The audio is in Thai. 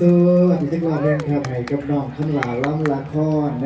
สู้ๆอันนี้จะกลาเล่นครับให้กับน้องทั้นหลาล้ำละครน